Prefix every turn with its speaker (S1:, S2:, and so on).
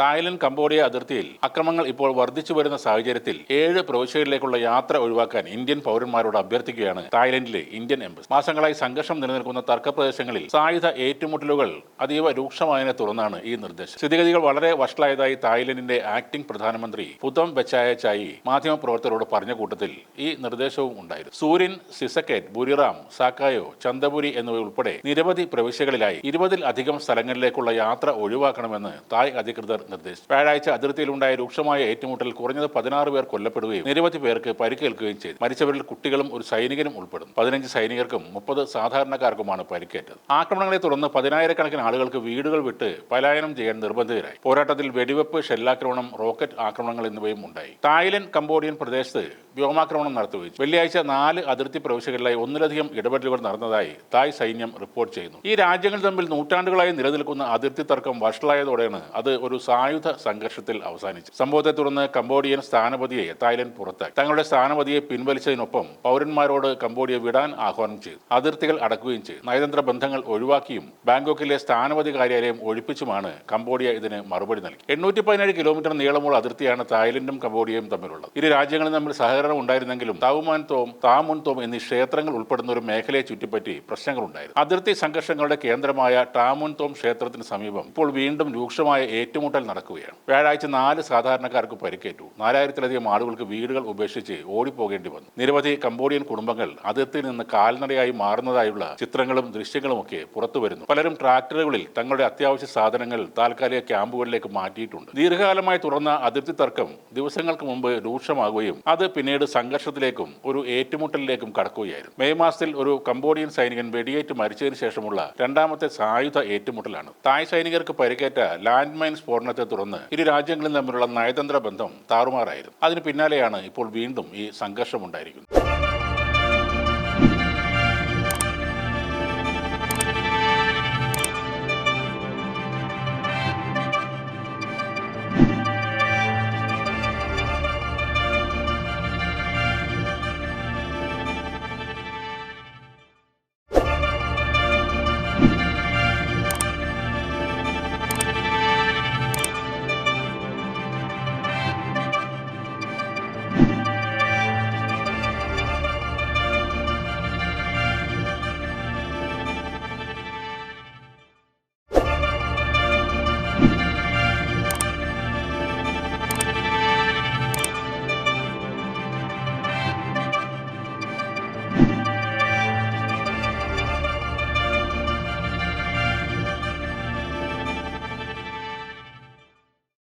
S1: Thailand Cambodia അതിർത്തിയിൽ അക്രമങ്ങൾ ഇപ്പോൾ വർദ്ധിച്ചു വരുന്ന സാഹചര്യത്തിൽ ഏഴ് പ്രവിശ്യകളിലേക്കുള്ള യാത്ര ഒഴിവാക്കാൻ ഇന്ത്യൻ പൗരന്മാരോട് അഭ്യർത്ഥിക്കുകയാണ് തായ്ലൻഡിലെ ഇന്ത്യൻ എംബസി. മാസങ്ങളായി സംഘർഷം നിലനിൽക്കുന്ന തർക്കപ്രദേശങ്ങളിൽ സായുധ ഏറ്റുമുട്ടലുകൾ അതീവ രൂക്ഷമായതിനെ തുടർന്നാണ് ഈ നിർദ്ദേശം. സ്ഥിതിഗതികൾ വളരെ വഷളായതായി തായ്ലൻഡിന്റെ ആക്ടിംഗ് പ്രധാനമന്ത്രി പുതം ബെച്ചായ ചായി മാധ്യമപ്രവർത്തകരോട് പറഞ്ഞ കൂട്ടത്തിൽ ഈ നിർദ്ദേശവും ഉണ്ടായിരുന്നു. സൂര്യൻ സിസക്കേറ്റ് ബുരിറാം സാക്കായോ ചന്തപുരി എന്നിവയുൾപ്പെടെ നിരവധി പ്രവിശ്യകളിലായി ഇരുപതിൽ അധികം സ്ഥലങ്ങളിലേക്കുള്ള യാത്ര ഒഴിവാക്കണമെന്ന് തായ് അധികൃതർ നിർദ്ദേശിച്ചു. വ്യാഴാഴ്ച അതിർത്തിയിലുണ്ടായ രൂക്ഷമായ ഏറ്റുമുട്ടൽ കുറഞ്ഞത് പതിനാറ് പേർ കൊല്ലപ്പെടുകയും നിരവധി പേർക്ക് പരിക്കേൽക്കുകയും ചെയ്തു. മരിച്ചവരിൽ കുട്ടികളും ഒരു സൈനികനും ഉൾപ്പെടുന്നു. പതിനഞ്ച് സൈനികർക്കും മുപ്പത് സാധാരണക്കാർക്കുമാണ് പരിക്കേറ്റത്. ആക്രമണങ്ങളെ തുടർന്ന് പതിനായിരക്കണക്കിന് ആളുകൾക്ക് വീടുകൾ വിട്ട് പലായനം ചെയ്യാൻ നിർബന്ധിതരായി. പോരാട്ടത്തിൽ വെടിവെപ്പ് ഷെല്ലാക്രമണം റോക്കറ്റ് ആക്രമണങ്ങൾ എന്നിവയും ഉണ്ടായി. തായ്ലൻഡ് കംബോഡിയൻ പ്രദേശത്ത് വ്യോമാക്രമണം നടത്തുകയും. വെള്ളിയാഴ്ച നാല് അതിർത്തി പ്രവിശ്യകളിലായി ഒന്നിലധികം ഇടപെടലുകൾ നടന്നതായി തായ് സൈന്യം റിപ്പോർട്ട് ചെയ്യുന്നു. ഈ രാജ്യങ്ങൾ തമ്മിൽ നൂറ്റാണ്ടുകളായി നിലനിൽക്കുന്ന അതിർത്തി തർക്കം വഷളായതോടെയാണ് അത് ഒരു സായുധ സംഘർഷത്തിൽ അവസാനിച്ചു. സംഭവത്തെ തുടർന്ന് കംബോഡിയൻ സ്ഥാനപതിയെ തായ്ലൻഡ് പുറത്താക്കി. തങ്ങളുടെ സ്ഥാനപതിയെ പിൻവലിച്ചതിനൊപ്പം പൗരന്മാരോട് കംബോഡിയ വിടാൻ ആഹ്വാനം ചെയ്തു. അതിർത്തികൾ അടക്കുകയും ചെയ്തു. നയതന്ത്ര ബന്ധങ്ങൾ ഒഴിവാക്കിയും ബാങ്കോക്കിലെ സ്ഥാനപതി കാര്യാലയം ഒഴിപ്പിച്ചുമാണ് കംബോഡിയ ഇതിന് മറുപടി നൽകി എണ്ണൂറ്റി പതിനേഴ് കിലോമീറ്റർ നീളമുള്ള അതിർത്തിയാണ് തായ്ലൻഡും കംബോഡിയയും തമ്മിലുള്ളത്. ഇരു രാജ്യങ്ങളും തമ്മിൽ സഹകരണം ഉണ്ടായിരുന്നെങ്കിലും താവുമാൻ തോം താമുൻ തോം എന്നീ ക്ഷേത്രങ്ങൾ ഉൾപ്പെടുന്ന ഒരു മേഖലയെ ചുറ്റിപ്പറ്റി പ്രശ്നങ്ങളുണ്ടായിരുന്നു. അതിർത്തി സംഘർഷങ്ങളുടെ കേന്ദ്രമായ ടാമുൻ തോം ക്ഷേത്രത്തിന് സമീപം ഇപ്പോൾ വീണ്ടും രൂക്ഷമായ ഏറ്റുമുട്ടൽ നടക്കുകയാണ്. വ്യാഴാഴ്ച നാല് സാധാരണക്കാർക്ക് പരിക്കേറ്റു. നാലായിരത്തിലധികം ആളുകൾക്ക് വീടുകൾ ഉപേക്ഷിച്ച് ഓടിപ്പോകേണ്ടി വന്നു. നിരവധി കംബോഡിയൻ കുടുംബങ്ങൾ അതിർത്തിയിൽ നിന്ന് കാൽനടയായി മാറുന്നതായുള്ള ചിത്രങ്ങളും ദൃശ്യങ്ങളും ഒക്കെ പുറത്തുവരുന്നു പലരും ട്രാക്ടറുകളിൽ തങ്ങളുടെ അത്യാവശ്യ സാധനങ്ങൾ താൽക്കാലിക ക്യാമ്പുകളിലേക്ക് മാറ്റിയിട്ടുണ്ട്. ദീർഘകാലമായി തുറന്ന അതിർത്തി തർക്കം ദിവസങ്ങൾക്ക് മുമ്പ് രൂക്ഷമാകുകയും അത് പിന്നീട് സംഘർഷത്തിലേക്കും ഒരു ഏറ്റുമുട്ടലിലേക്കും കടക്കുകയായിരുന്നു. മെയ് മാസത്തിൽ ഒരു കംബോഡിയൻ സൈനികൻ വെടിയേറ്റ് മരിച്ചതിന് ശേഷമുള്ള രണ്ടാമത്തെ സായുധ ഏറ്റുമുട്ടലാണ്. തായ് സൈനികർക്ക് പരിക്കേറ്റ ലാൻഡ് മൈൻ സ്ഫോടനത്തെ തുടർന്ന് ഇരു രാജ്യങ്ങളും തമ്മിലുള്ള നയതന്ത്ര ബന്ധം താറുമാറായിരുന്നു. അതിന് പിന്നാലെയാണ് ഇപ്പോൾ വീണ്ടും ഈ സംഘർഷം ഉണ്ടായിരിക്കുന്നത്